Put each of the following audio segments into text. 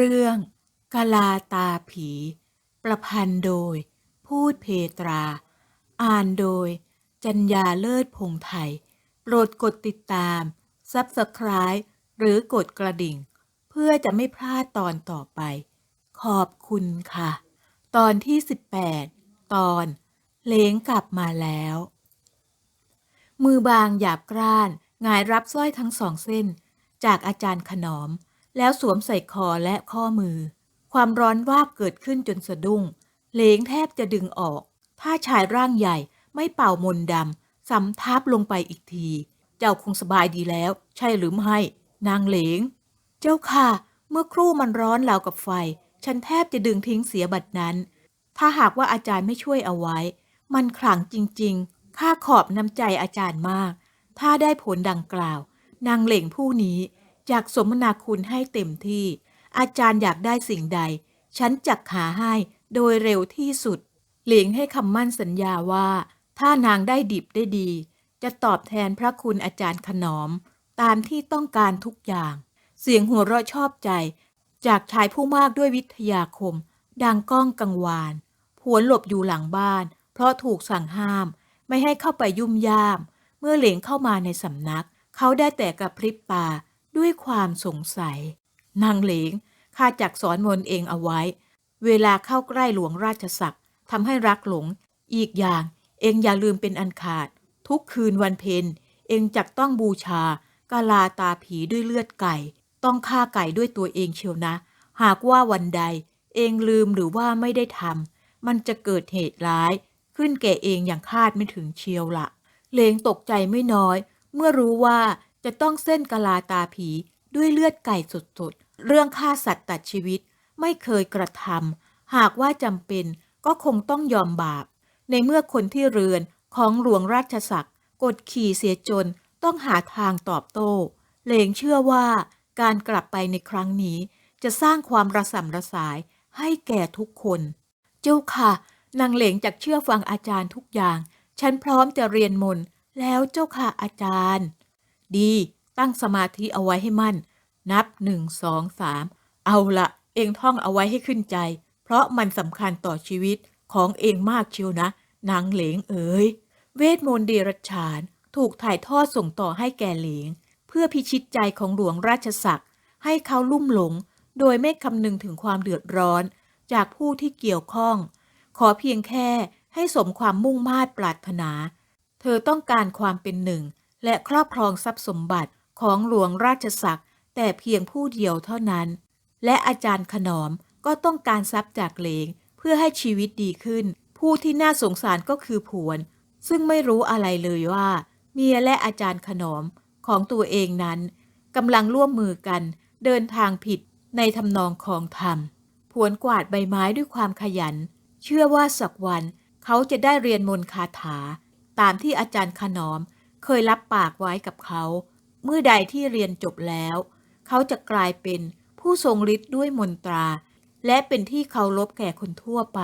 เรื่องกาลาตาผี ประพันธ์โดย พูดเพตรา อ่านโดย จัญญาเลิศพงไทย โปรดกดติดตาม ซับสไคร b e หรือกดกระดิ่ง เพื่อจะไม่พลาดตอนต่อไป ขอบคุณค่ะ ตอนที่ 18 ตอนเลงกลับมาแล้ว มือบางหยาบกร้านงายรับสร้อยทั้งสองเส้น จากอาจารย์ขนอม แล้วสวมใส่คอและข้อมือ ความร้อนวาบเกิดขึ้นจนสะดุ้ง เหลงแทบจะดึงออก ถ้าชายร่างใหญ่ไม่เป่ามนดำสำทับลงไปอีกที เจ้าคงสบายดีแล้ว ใช่หรือไม่ นางเหลง เจ้าค่ะ เมื่อครู่มันร้อนราวกับไฟ ฉันแทบจะดึงทิ้งเสียบัดนั้น ถ้าหากว่าอาจารย์ไม่ช่วยเอาไว้ มันขลังจริงๆข้าขอบน้ำใจอาจารย์มาก ถ้าได้ผลดังกล่าว นางเหลงผู้นี้ จากสมนาคุณให้เต็มที่ อาจารย์อยากได้สิ่งใด ฉันจักหาให้โดยเร็วที่สุดเหลียงให้คำมั่นสัญญาว่า ถ้านางได้ดิบได้ดี จะตอบแทนพระคุณอาจารย์ขนอม ตามที่ต้องการทุกอย่าง เสียงหัวเราะชอบใจ จากชายผู้มากด้วยวิทยาคม ดังก้องกังวานผวนหลบอยู่หลังบ้าน เพราะถูกสั่งห้าม ไม่ให้เข้าไปยุ่มย่าม เมื่อเหลงเข้ามาในสำนัก เขาได้แต่กระพริบตา ด้วยความสงสัย นางเหลงข้าจักสอนมนต์เองเอาไว้ เวลาเข้าใกล้หลวงราชศักดิ์ทำให้รักหลง อีกอย่างเองอย่าลืมเป็นอันขาด ทุกคืนวันเพ็ญเองจักต้องบูชากาลาตาผีด้วยเลือดไก่ ต้องฆ่าไก่ด้วยตัวเองเชียวนะ หากว่าวันใด เองลืมหรือว่าไม่ได้ทำมันจะเกิดเหตุร้าย ขึ้นแก่เองอย่างคาดไม่ถึงเชียวละเลงตกใจไม่น้อย เมื่อรู้ว่า จะต้องเส้นกลาตาผีด้วยเลือดไก่สดๆ เรื่องฆ่าสัตว์ตัดชีวิตไม่เคยกระทำหากว่าจำเป็นก็คงต้องยอมบาป ในเมื่อคนที่เรือนของหลวงราชศักดิ์กดขี่เสียจนต้องหาทางตอบโต้เลงเชื่อว่าการกลับไปในครั้งนี้ จะสร้างความระสำระสายให้แก่ทุกคน เจ้าค่ะนางเหลงจากเชื่อฟังอาจารย์ทุกอย่าง ฉันพร้อมจะเรียนมนต์แล้วเจ้าค่ะอาจารย์ ดี ตั้งสมาธิเอาไว้ให้มั่น นับหนึ่งสองสามเอาละเองท่องเอาไว้ให้ขึ้นใจ เพราะมันสำคัญต่อชีวิตของเองมากเชียวนะนางเหลงเอ๋ยเวทมนต์เดรัจฉาน ถูกถ่ายทอดส่งต่อให้แก่เหลง เพื่อพิชิตใจของหลวงราชศักดิ์ให้เขาลุ่มหลง โดยไม่คำนึงถึงความเดือดร้อน จากผู้ที่เกี่ยวข้อง ขอเพียงแค่ให้สมความมุ่งมา่ปรารถนา เธอต้องการความเป็นหนึ่ง และครอบครองทรัพย์สมบัติของหลวงราชศักดิ์แต่เพียงผู้เดียวเท่านั้น และอาจารย์ขนอมก็ต้องการทรัพย์จากเหลงเพื่อให้ชีวิตดีขึ้น ผู้ที่น่าสงสารก็คือผวน ซึ่งไม่รู้อะไรเลยว่า เมียและอาจารย์ขนอมของตัวเองนั้นกำลังร่วมมือกันเดินทางผิดในทำนองของธรรม ผวนกวาดใบไม้ด้วยความขยัน เชื่อว่าสักวันเขาจะได้เรียนมนต์คาถา ตามที่อาจารย์ขนอม เคยรับปากไว้กับเขา เมื่อใดที่เรียนจบแล้ว เขาจะกลายเป็นผู้ทรงฤทธิ์ด้วยมนตรา และเป็นที่เคารพแก่คนทั่วไป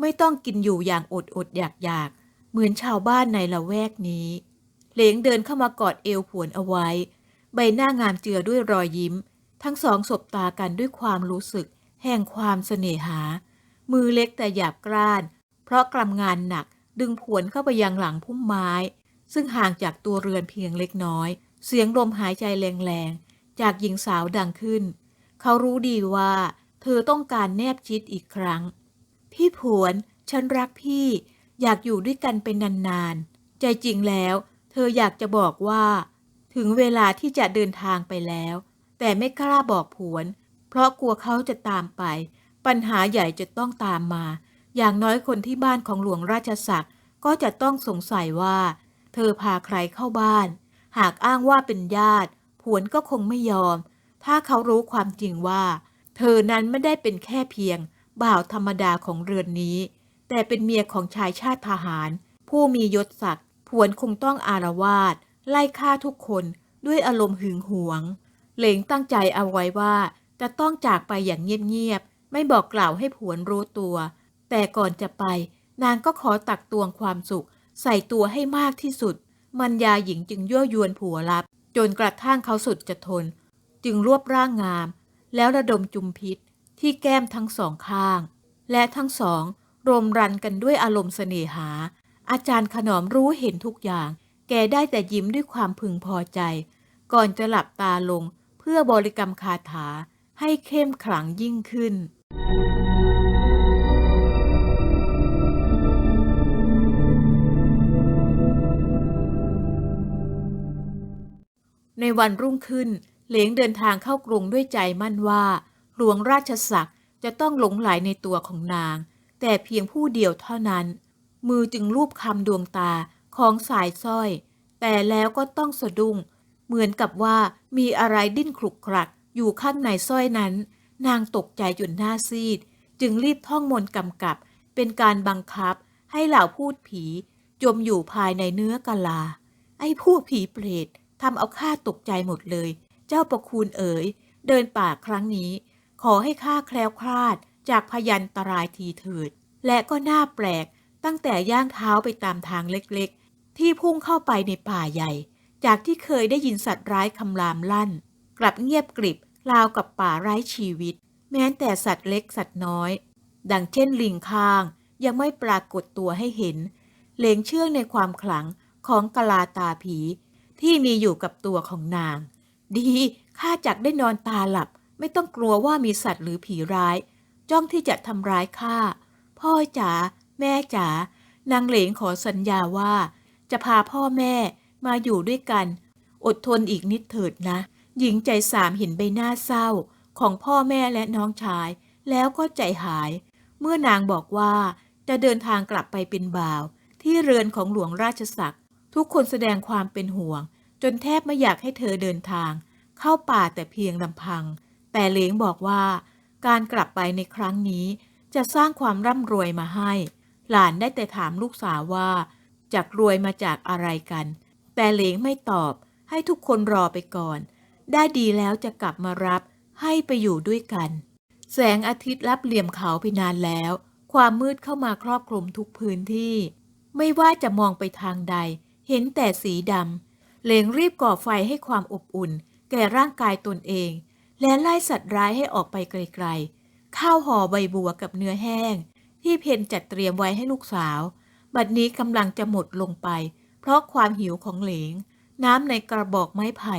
ไม่ต้องกินอยู่อย่างอดอดอยากอยากเหมือนชาวบ้านในละแวกนี้ เหลงเดินเข้ามากอดเอวผวนเอาไว้ ใบหน้างามเจือด้วยรอยยิ้ม ทั้งสองสบตากันด้วยความรู้สึก แห่งความเสน่หา มือเล็กแต่หยาบกร้าน เพราะกลำงานหนักดึงผวนเข้าไปยังหลังพุ่มไม้ ซึ่งห่างจากตัวเรือนเพียงเล็กน้อย เสียงลมหายใจแรงๆ จากหญิงสาวดังขึ้น เขารู้ดีว่า เธอต้องการแนบชิดอีกครั้ง พี่ผวน ฉันรักพี่ อยากอยู่ด้วยกันเป็นนานๆ ใจจริงแล้ว เธออยากจะบอกว่า ถึงเวลาที่จะเดินทางไปแล้ว แต่ไม่กล้าบอกผวน เพราะกลัวเขาจะตามไป ปัญหาใหญ่จะต้องตามมา อย่างน้อยคนที่บ้านของหลวงราชศักดิ์ก็จะต้องสงสัยว่า เธอพาใครเข้าบ้าน หากอ้างว่าเป็นญาติ ผวนก็คงไม่ยอม ถ้าเขารู้ความจริงว่า เธอนั้นไม่ได้เป็นแค่เพียง บ่าวธรรมดาของเรือนนี้ แต่เป็นเมียของชายชาติทหาร ผู้มียศศักดิ์ผวนคงต้องอารวาสไล่ฆ่าทุกคนด้วยอารมณ์หึงหวง เหลงตั้งใจเอาไว้ว่าจะต้องจากไปอย่างเงียบๆ ไม่บอกกล่าวให้ผวนรู้ตัว แต่ก่อนจะไป นางก็ขอตักตวงความสุข ใส่ตัวให้มากที่สุด มันยาหญิงจึงยั่วยวนผัวรับ จนกระทั่งเขาสุดจะทน จึงรวบร่างงาม แล้วระดมจุมพิษที่แก้มทั้งสองข้าง และทั้งสองรมรันกันด้วยอารมณ์เสน่หา อาจารย์ขนอมรู้เห็นทุกอย่าง แกได้แต่ยิ้มด้วยความพึงพอใจ ก่อนจะหลับตาลงเพื่อบริกรรมคาถาให้เข้มขลังยิ่งขึ้น ในวันรุ่งขึ้น เหลงเดินทางเข้ากรุงด้วยใจมั่นว่า หลวงราชศักดิ์จะต้องหลงไหลในตัวของนาง แต่เพียงผู้เดียวเท่านั้น มือจึงลูบคำดวงตาของสายสร้อย แต่แล้วก็ต้องสะดุ้ง เหมือนกับว่ามีอะไรดิ้นคลุกคลัก อยู่ข้างในสร้อยนั้น นางตกใจจนหน้าซีด จึงรีบท่องมนต์กำกับ เป็นการบังคับ ให้เหล่าพูดผี จมอยู่ภายในเนื้อกะลา ไอ้พวกผีเปรต ทำเอาข้าตกใจหมดเลย เจ้าประคุณเอ๋ย เดินป่าครั้งนี้ ขอให้ข้าแคล้วคลาดจากพยันตรายทีเถิด และก็น่าแปลกตั้งแต่ย่างเท้าไปตามทางเล็กๆ ที่พุ่งเข้าไปในป่าใหญ่ จากที่เคยได้ยินสัตว์ร้ายคำรามลั่น กลับเงียบกริบราวกับป่าไร้ชีวิต แม้แต่สัตว์เล็กสัตว์น้อย ดังเช่นลิงข้างยังไม่ปรากฏตัวให้เห็นเหลงเชื่องในความขลังของกลาตาผี ที่มีอยู่กับตัวของนาง ดีข้าจักได้นอนตาหลับ ไม่ต้องกลัวว่ามีสัตว์หรือผีร้าย จ้องที่จะทำร้ายข้าพ่อจ๋าแม่จ๋านางเหลงขอสัญญาว่า จะพาพ่อแม่มาอยู่ด้วยกัน อดทนอีกนิดเถิดนะ หญิงใจสามเห็นใบหน้าเศร้า ของพ่อแม่และน้องชาย แล้วก็ใจหาย เมื่อนางบอกว่าจะเดินทางกลับไปเป็นบ่าว ที่เรือนของหลวงราชศักดิ ทุกคนแสดงความเป็นห่วง จนแทบไม่อยากให้เธอเดินทาง เข้าป่าแต่เพียงลำพัง แต่เลงบอกว่า การกลับไปในครั้งนี้ จะสร้างความร่ำรวยมาให้ หลานได้แต่ถามลูกสาวว่าจากรวยมาจากอะไรกัน แต่เหลงไม่ตอบ ให้ทุกคนรอไปก่อน ได้ดีแล้วจะกลับมารับให้ไปอยู่ด้วยกัน แสงอาทิตย์รับเหลี่ยมเขาไปนานแล้ว ความมืดเข้ามาครอบคลุมทุกพื้นที่ ไม่ว่าจะมองไปทางใด เห็นแต่สีดำเหลงรีบก่อไฟให้ความอบอุ่น แก่ร่างกายตนเอง และไล่สัตว์ร้ายให้ออกไปไกลๆ ข้าวห่อใบบัวกับเนื้อแห้ง ที่เพนจัดเตรียมไว้ให้ลูกสาว บัดนี้กำลังจะหมดลงไป เพราะความหิวของเหลง น้ำในกระบอกไม้ไผ่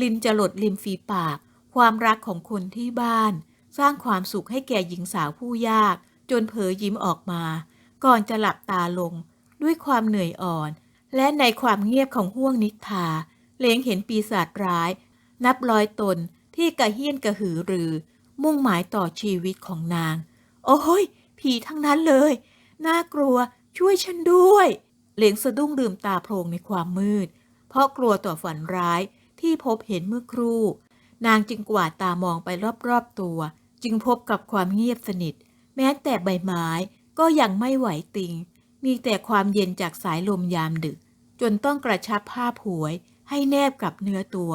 ลินจะหลดริมฝีปาก ความรักของคนที่บ้าน สร้างความสุขให้แก่หญิงสาวผู้ยาก จนเผยยิ้มออกมา ก่อนจะหลับตาลง ด้วยความเหนื่อยอ่อน และในความเงียบของห้วงนิทาเลงเห็นปีศาจร้าย นับร้อยตนที่กระเฮี้ยนกระหือรือ มุ่งหมายต่อชีวิตของนาง โอ้ย ผีทั้งนั้นเลย น่ากลัวช่วยฉันด้วย เหลงสะดุ้งลืมตาโพลงในความมืด เพราะกลัวต่อฝันร้ายที่พบเห็นเมื่อครู่ นางจึงกวาดตามองไปรอบๆตัว จึงพบกับความเงียบสนิท แม้แต่ใบไม้ก็ยังไม่ไหวติง มีแต่ความเย็นจากสายลมยามดึก จนต้องกระชับผ้าผวย ให้แนบกับเนื้อตัว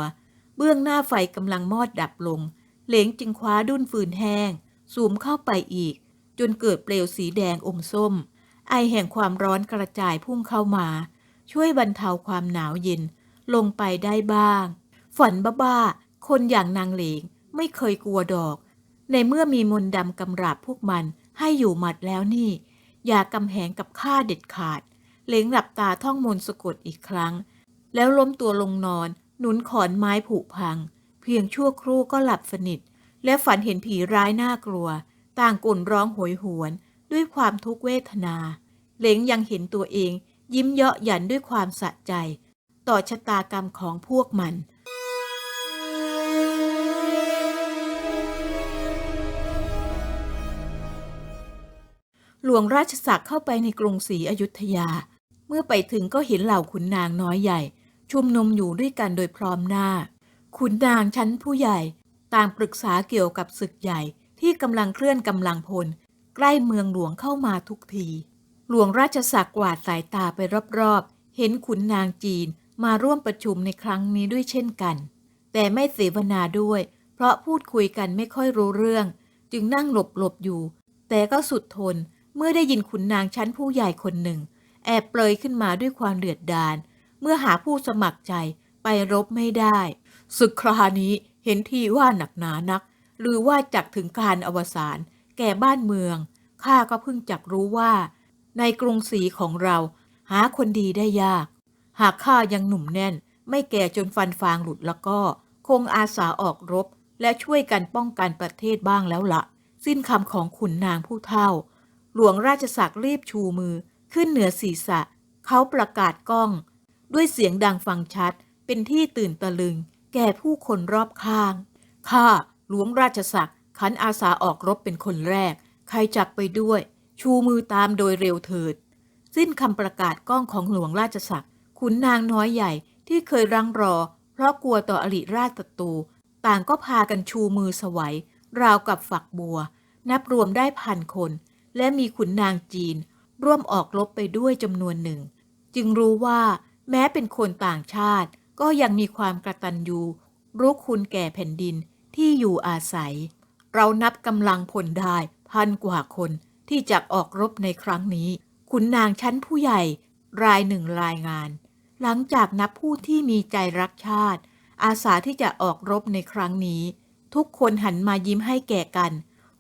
เบื้องหน้าไฟกำลังมอดดับลง เหลงจึงคว้าดุ้นฟืนแห้ง สูมเข้าไปอีก จนเกิดเปลวสีแดงอมส้ม ไอแห่งความร้อนกระจายพุ่งเข้ามา ช่วยบรรเทาความหนาวเย็น ลงไปได้บ้าง ฝันบ้าๆคนอย่างนางเหลงไม่เคยกลัวดอก ในเมื่อมีมนต์ดำกำราบพวกมันให้อยู่หมัดแล้วนี่ อย่ากำแหงกับข้าเด็ดขาด เหลงหลับตาท่องมนต์สะกดอีกครั้ง แล้วล้มตัวลงนอน หนุนขอนไม้ผุพัง เพียงชั่วครู่ก็หลับสนิท และฝันเห็นผีร้ายน่ากลัว ต่างก่นร้องโหยหวน ด้วยความทุกเวทนาเหลงยังเห็นตัวเอง ยิ้มเยาะหยันด้วยความสะใจ ต่อชะตากรรมของพวกมันหลวงราชศักดิ์เข้าไปในกรุงศรีอยุธยา เมื่อไปถึงก็เห็นเหล่าขุนนางน้อยใหญ่ ชุมนุมอยู่ด้วยกันโดยพร้อมหน้า ขุนนางชั้นผู้ใหญ่ ต่างปรึกษาเกี่ยวกับศึกใหญ่ที่กำลังเคลื่อนกำลังพล ใกล้เมืองหลวงเข้ามาทุกที หลวงราชศักดิ์กวาดสายตาไปรอบๆ เห็นขุนนางจีนมาร่วมประชุมในครั้งนี้ด้วยเช่นกัน แต่ไม่เสวนาด้วย เพราะพูดคุยกันไม่ค่อยรู้เรื่อง จึงนั่งหลบๆอยู่ แต่ก็สุดทนเมื่อได้ยินขุนนางชั้นผู้ใหญ่คนหนึ่ง แอบเปลยขึ้นมาด้วยความเดือดดาลเมื่อหาผู้สมัครใจไปรบไม่ได้ศึกครานี้เห็นทีว่าหนักหนานัก หรือว่าจักถึงการอวสานแก่บ้านเมืองข้าก็เพิ่งจักรู้ว่า ในกรุงศรีของเราหาคนดีได้ยาก หากข้ายังหนุ่มแน่น ไม่แก่จนฟันฟางหลุดแล้วก็ คงอาสาออกรบ และช่วยกันป้องกันประเทศบ้างแล้วละ สิ้นคำของขุนนางผู้เฒ่า หลวงราชศักดิ์รีบชูมือ ขึ้นเหนือศีรษะ เขาประกาศก้อง ด้วยเสียงดังฟังชัดเป็นที่ตื่นตะลึง แก่ผู้คนรอบข้างข้าหลวงราชศักดิ์ขันอาสาออกรบเป็นคนแรก ใครจักไปด้วย ชูมือตามโดยเร็วเถิด สิ้นคำประกาศก้องของหลวงราชศักดิ์ขุนนางน้อยใหญ่ที่เคยรังรอ เพราะกลัวต่ออริราชศัตรูต่างก็พากันชูมือสวัยราวกับฝักบัว นับรวมได้พันคน และมีขุนนางจีน ร่วมออกรบไปด้วยจำนวนหนึ่ง จึงรู้ว่าแม้เป็นคนต่างชาติก็ยังมีความกระตันยูรู้คุณแก่แผ่นดินที่อยู่อาศัย เรานับกำลังพลได้พันกว่าคนที่จะออกรบในครั้งนี้ขุนนางชั้นผู้ใหญ่รายหนึ่งรายงาน หลังจากนับผู้ที่มีใจรักชาติ อาสาที่จะออกรบในครั้งนี้ ทุกคนหันมายิ้มให้แก่กัน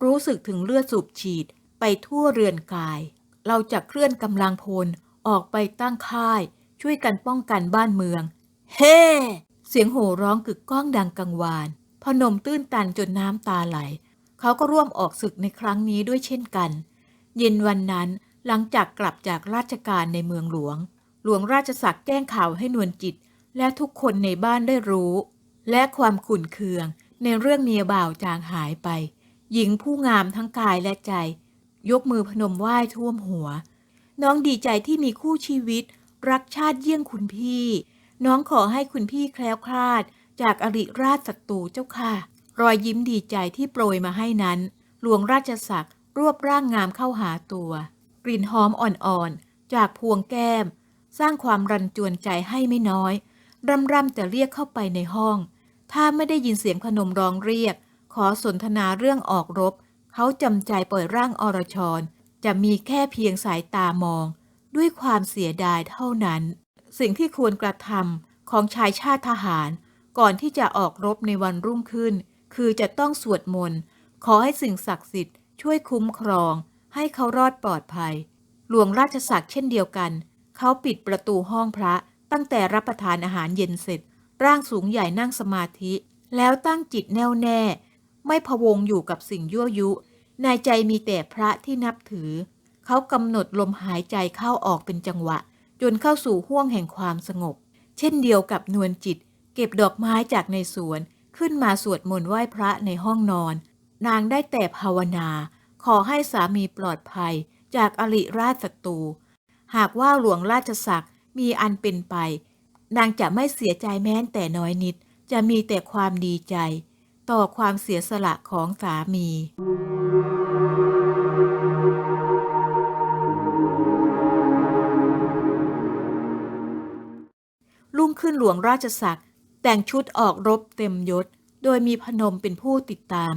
รู้สึกถึงเลือดสูบฉีดไปทั่วเรือนกาย เราจะเคลื่อนกำลังพลออกไปตั้งค่าย ช่วยกันป้องกันบ้านเมือง เฮ้เสียงโห่ร้องกึกก้องดังกังวาน พนมตื้นตันจนน้ำตาไหล เขาก็ร่วมออกศึกในครั้งนี้ด้วยเช่นกัน เย็นวันนั้นหลังจากกลับจากราชการในเมืองหลวง หลวงราชศักดิ์แจ้งข่าวให้นวลจิต และทุกคนในบ้านได้รู้ และความขุ่นเคืองในเรื่องเมียบ่าวจางหายไป หญิงผู้งามทั้งกายและใจ ยกมือพนมไหว้ท่วมหัว น้องดีใจที่มีคู่ชีวิต รักชาติเยี่ยงคุณพี่ น้องขอให้คุณพี่แคล้วคลาด จากอริราชศัตรูเจ้าค่ะ รอยยิ้มดีใจที่โปรยมาให้นั้น หลวงราชศักดิ์รวบร่างงามเข้าหาตัว กลิ่นหอมอ่อนๆ จากพวงแก้ม สร้างความรันจวนใจให้ไม่น้อยร่ำรำจะเรียกเข้าไปในห้อง ถ้าไม่ได้ยินเสียงพนมร้องเรียก ขอสนทนาเรื่องออกรบ เขาจำใจปล่อยร่างอรชร จะมีแค่เพียงสายตามอง ด้วยความเสียดายเท่านั้น สิ่งที่ควรกระทำของชายชาติทหาร ก่อนที่จะออกรบในวันรุ่งขึ้น คือจะต้องสวดมนต์ขอให้สิ่งศักดิ์สิทธิ์ช่วยคุ้มครอง ให้เขารอดปลอดภัย หลวงราชศักดิ์เช่นเดียวกัน เขาปิดประตูห้องพระตั้งแต่รับประทานอาหารเย็นเสร็จ ร่างสูงใหญ่นั่งสมาธิ แล้วตั้งจิตแน่วแน่ ไม่พะวงอยู่กับสิ่งยั่วยุ ในใจมีแต่พระที่นับถือ เขากำหนดลมหายใจเข้าออกเป็นจังหวะ จนเข้าสู่ห้วงแห่งความสงบ เช่นเดียวกับนวลจิต เก็บดอกไม้จากในสวน ขึ้นมาสวดมนต์ไหว้พระในห้องนอน นางได้แต่ภาวนา ขอให้สามีปลอดภัย จากอริราชศัตรู หากว่าหลวงราชศักดิ์มีอันเป็นไป นางจะไม่เสียใจแม้แต่น้อยนิด จะมีแต่ความดีใจ ต่อความเสียสละของสามีรุ่งขึ้นหลวงราชศักดิ์แต่งชุดออกรบเต็มยศ โดยมีพนมเป็นผู้ติดตาม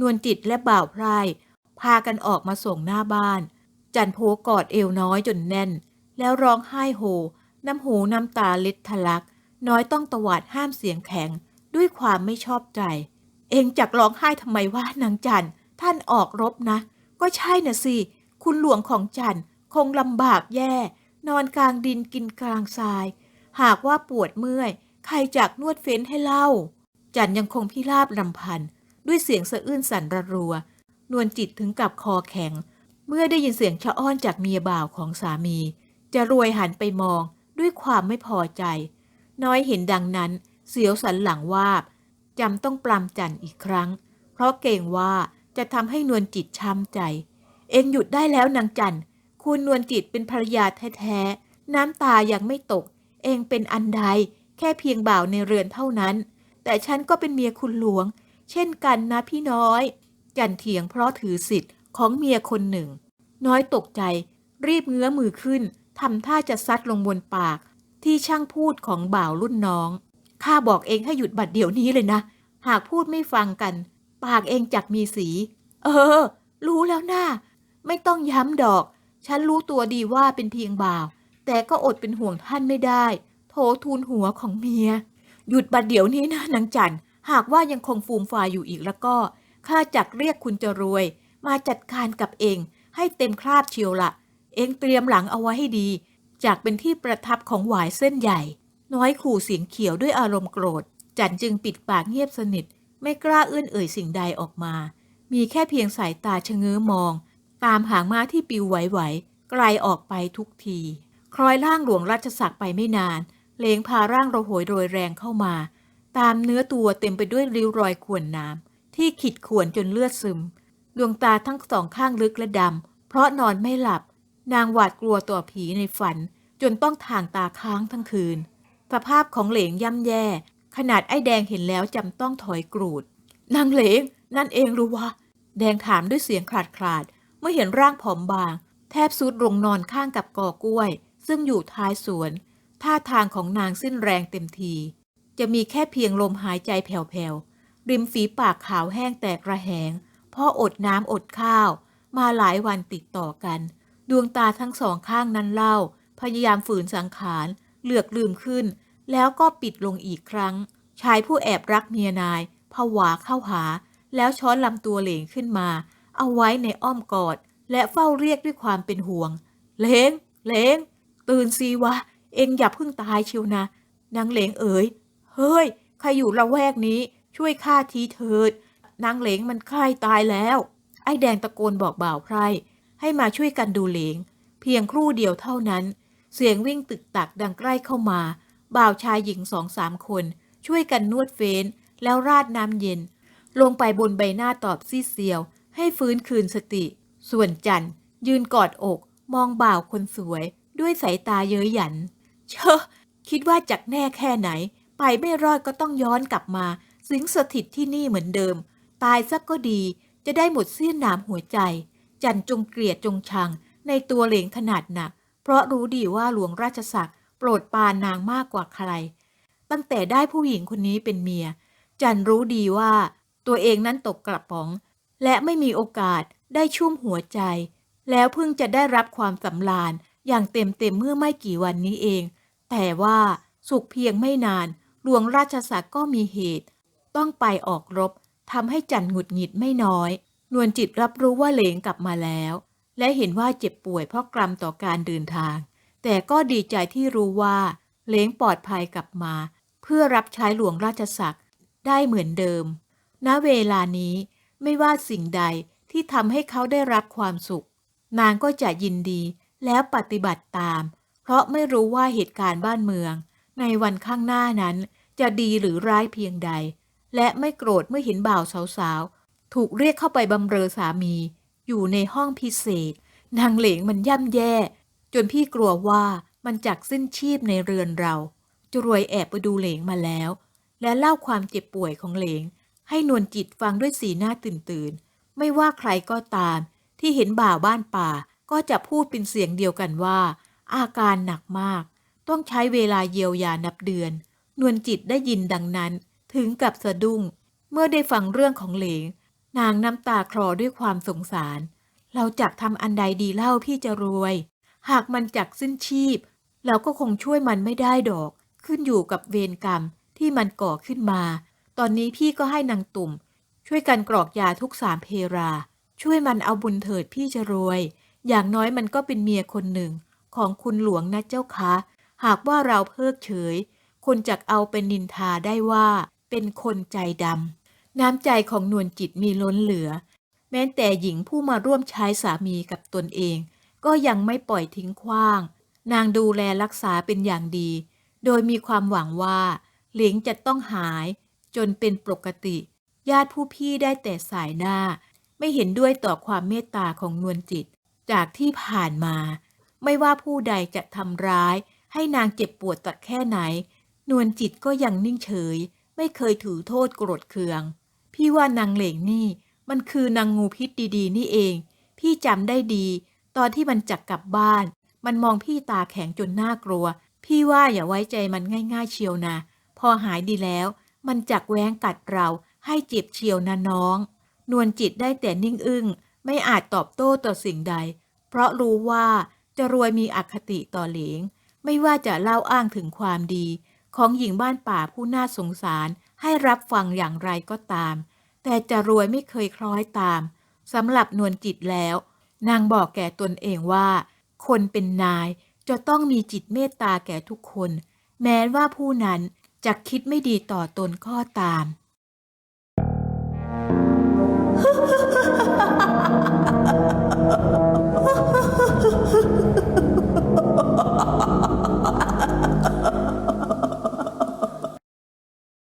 นวลจิตและบ่าวพร่พากันออกมาส่งหน้าบ้าน จันโพกอดเอวน้อยจนแน่น แล้วร้องไห้โฮน้ำหูน้ำตาเล็ดทะลัก น้อยต้องตวาดห้ามเสียงแข็งด้วยความไม่ชอบใจ เองจักร้องไห้ทำไมวะนางจันท่านออกรบนะ ก็ใช่น่ะสิ คุณหลวงของจันคงลำบากแย่ นอนกลางดินกินกลางทราย หากว่าปวดเมื่อย ใครจักนวดเฟ้นให้เล่า จันยังคงพิราบลำพัน ด้วยเสียงสะอื้นสั่นระรัว นวลจิตถึงกับคอแข็ง เมื่อได้ยินเสียงชะอ้อนจากเมียบ่าวของสามี จะรวยหันไปมองด้วยความไม่พอใจ น้อยเห็นดังนั้น เสียวสันหลังวาบ จำต้องปลำจันอีกครั้ง เพราะเกรงว่าจะทำให้นวลจิตช้ำใจ เองหยุดได้แล้วนางจันคุณนวลจิตเป็นภรรยาแท้ๆ น้ำตายังไม่ตก เองเป็นอันใด แค่เพียงบ่าวในเรือนเท่านั้น แต่ฉันก็เป็นเมียคุณหลวง เช่นกันนะพี่น้อย จันเถียงเพราะถือสิทธิ์ของเมียคนหนึ่ง น้อยตกใจ รีบเงื้อมือขึ้นทำท่าจะซัดลงบนปากที่ช่างพูดของบ่าวรุ่นน้อง ข้าบอกเองให้หยุดบัดเดี๋ยวนี้เลยนะ หากพูดไม่ฟังกัน ปากเองจักมีสี เออ รู้แล้วนะ่าไม่ต้องย้ำดอก ฉันรู้ตัวดีว่าเป็นเพียงบ่าว แต่ก็อดเป็นห่วงท่านไม่ได้ โถทูลหัวของเมีย หยุดบัดเดี๋ยวนี้นะนางจันหากว่ายังคงฟูมฟายอยู่อีกแล้วก็ ข้าจักเรียกคุณจะรวย มาจัดการกับเอง ให้เต็มคราบเชียวละ เองเตรียมหลังเอาไว้ให้ดี จากเป็นที่ประทับของหวายเส้นใหญ่ น้อยขู่เสียงเขียวด้วยอารมณ์โกรธ จันจึงปิดปากเงียบสนิท ไม่กล้าเอื้อนเอ่ยสิ่งใดออกมา มีแค่เพียงสายตาชะเง้อมอง ตามหางม้าที่ปิวไหวๆไกลออกไปทุกที คล้อยร่างหลวงราชศักดิ์ไปไม่นาน เลงพาร่างระหวยโรยแรงเข้ามา ตามเนื้อตัวเต็มไปด้วยริ้วรอยข่วนน้ำที่ขีดข่วนจนเลือดซึม ดวงตาทั้งสองข้างลึกและดำเพราะนอนไม่หลับ นางหวาดกลัวต่อผีในฝัน จนต้องทางตาค้างทั้งคืน สภาพของเหลงย่ำแย่ ขนาดไอ้แดงเห็นแล้วจำต้องถอยกรูด นางเหลง นั่นเองรู้วะ แดงถามด้วยเสียงขาดขาด เมื่อเห็นร่างผอมบาง แทบสุดลงนอนข้างกับกอกล้วย ซึ่งอยู่ท้ายสวน ท่าทางของนางสิ้นแรงเต็มที จะมีแค่เพียงลมหายใจแผ่วๆ ริมฝีปากขาวแห้งแตกระแหงเพราะอดน้ำอดข้าว มาหลายวันติดต่อกัน ดวงตาทั้งสองข้างนั้นเล่า พยายามฝืนสังขาร เหลือกลืมขึ้น แล้วก็ปิดลงอีกครั้ง ชายผู้แอบรักเมียนายผวาเข้าหา แล้วช้อนลำตัวเหลงขึ้นมา เอาไว้ในอ้อมกอด และเฝ้าเรียกด้วยความเป็นห่วงเหลงเหลงตื่นสิวะ เอ็งอย่าเพิ่งตายเชียวนะนางเหลงเอ๋ยเฮ้ยใครอยู่ละแวกนี้ช่วยข้าทีเถิดนางเหลงมันใกล้ตายแล้ว ไอ้แดงตะโกนบอกบ่าวไพร่ให้มาช่วยกันดูเหลง เพียงครู่เดียวเท่านั้น เสียงวิ่งตึกตักดังใกล้เข้ามา บ่าวชายหญิงสองสามคน ช่วยกันนวดเฟ้น แล้วราดน้ำเย็น ลงไปบนใบหน้าตอบซีดเซียว ให้ฟื้นคืนสติ ส่วนจันยืนกอดอก มองบ่าวคนสวย ด้วยสายตาเย้ยหยัน เชอะคิดว่าจักแน่แค่ไหน ไปไม่รอดก็ต้องย้อนกลับมา สิงสถิตที่นี่เหมือนเดิม ตายสักก็ดี จะได้หมดเสี้ยนหนามหัวใจ จันจงเกลียดจงชัง ในตัวเหลงขนาดหนัก เพราะรู้ดีว่าหลวงราชศักดิ์โปรดปานนางมากกว่าใคร ตั้งแต่ได้ผู้หญิงคนนี้เป็นเมีย จันรู้ดีว่าตัวเองนั้นตกกระป๋อง และไม่มีโอกาสได้ชุ่มหัวใจ แล้วเพิ่งจะได้รับความสำราญอย่างเต็มเต็มเมื่อไม่กี่วันนี้เอง แต่ว่าสุขเพียงไม่นาน หลวงราชศักดิ์ก็มีเหตุ ต้องไปออกรบทำให้จันหงุดหงิดไม่น้อย นวลจิตรับรู้ว่าเหลงกลับมาแล้ว และเห็นว่าเจ็บป่วยเพราะกรรมต่อการเดินทาง แต่ก็ดีใจที่รู้ว่าเลงปลอดภัยกลับมา เพื่อรับใช้หลวงราชศักดิ์ได้เหมือนเดิม ณ เวลานี้ไม่ว่าสิ่งใดที่ทำให้เขาได้รับความสุข นางก็จะยินดีแล้วปฏิบัติตาม เพราะไม่รู้ว่าเหตุการณ์บ้านเมือง ในวันข้างหน้านั้นจะดีหรือร้ายเพียงใด และไม่โกรธเมื่อเห็นบ่าวสาวๆ ถูกเรียกเข้าไปบำเรอสามี อยู่ในห้องพิเศษ นางเหลงมันย่ำแย่ จนพี่กลัวว่ามันจักสิ้นชีพในเรือนเราจรวยแอบไปดูเหลงมาแล้ว และเล่าความเจ็บป่วยของเหลง ให้นวลจิตฟังด้วยสีหน้าตื่นตื่นไม่ว่าใครก็ตาม ที่เห็นบ่าวบ้านป่าก็จะพูดเป็นเสียงเดียวกันว่า อาการหนักมาก ต้องใช้เวลาเยียวยานับเดือน นวลจิตได้ยินดังนั้น ถึงกับสะดุ้ง เมื่อได้ฟังเรื่องของเหลง นางน้ำตาคลอด้วยความสงสาร เราจักทำอันใดดีเล่าพี่จะรวย หากมันจักสิ้นชีพ เราก็คงช่วยมันไม่ได้ดอก ขึ้นอยู่กับเวรกรรมที่มันก่อขึ้นมา ตอนนี้พี่ก็ให้นางตุ่ม ช่วยกันกรอกยาทุกสามเพรา ช่วยมันเอาบุญเถิดพี่จะรวย อย่างน้อยมันก็เป็นเมียคนหนึ่ง ของคุณหลวงนะเจ้าคะหากว่าเราเพิกเฉย คนจักเอาเป็นนินทาได้ว่า เป็นคนใจดำ น้ำใจของนวลจิตมีล้นเหลือ แม้แต่หญิงผู้มาร่วมใช้สามีกับตนเอง ก็ยังไม่ปล่อยทิ้งขว้าง นางดูแลรักษาเป็นอย่างดี โดยมีความหวังว่าเหลียงจะต้องหาย จนเป็นปกติ ญาติผู้พี่ได้แต่สายหน้า ไม่เห็นด้วยต่อความเมตตาของนวลจิต จากที่ผ่านมา ไม่ว่าผู้ใดจะทำร้าย ให้นางเจ็บปวดตักแค่ไหน นวลจิตก็ยังนิ่งเฉย ไม่เคยถือโทษโกรธเคือง พี่ว่านางเหลงนี่ มันคือนางงูพิษดีๆ นี่เอง พี่จำได้ดี ตอนที่มันจักกลับบ้าน มันมองพี่ตาแข็งจนน่ากลัว พี่ว่าอย่าไว้ใจมันง่าย ๆ เชียวนะ พอหายดีแล้ว มันจักแว้งกัดเราให้เจ็บเชียวนะน้อง นวลจิตได้แต่นิ่งอึ้ง ไม่อาจตอบโต้ต่อสิ่งใด เพราะรู้ว่าจะรวยมีอคติต่อเหลง ไม่ว่าจะเล่าอ้างถึงความดี ของหญิงบ้านป่าผู้น่าสงสารให้รับฟังอย่างไรก็ตาม แต่จะรวยไม่เคยคล้อยตามสำหรับนวลจิตแล้ว นางบอกแก่ตนเองว่า คนเป็นนายจะต้องมีจิตเมตตาแก่ทุกคน แม้ว่าผู้นั้นจะคิดไม่ดีต่อตนก็ตาม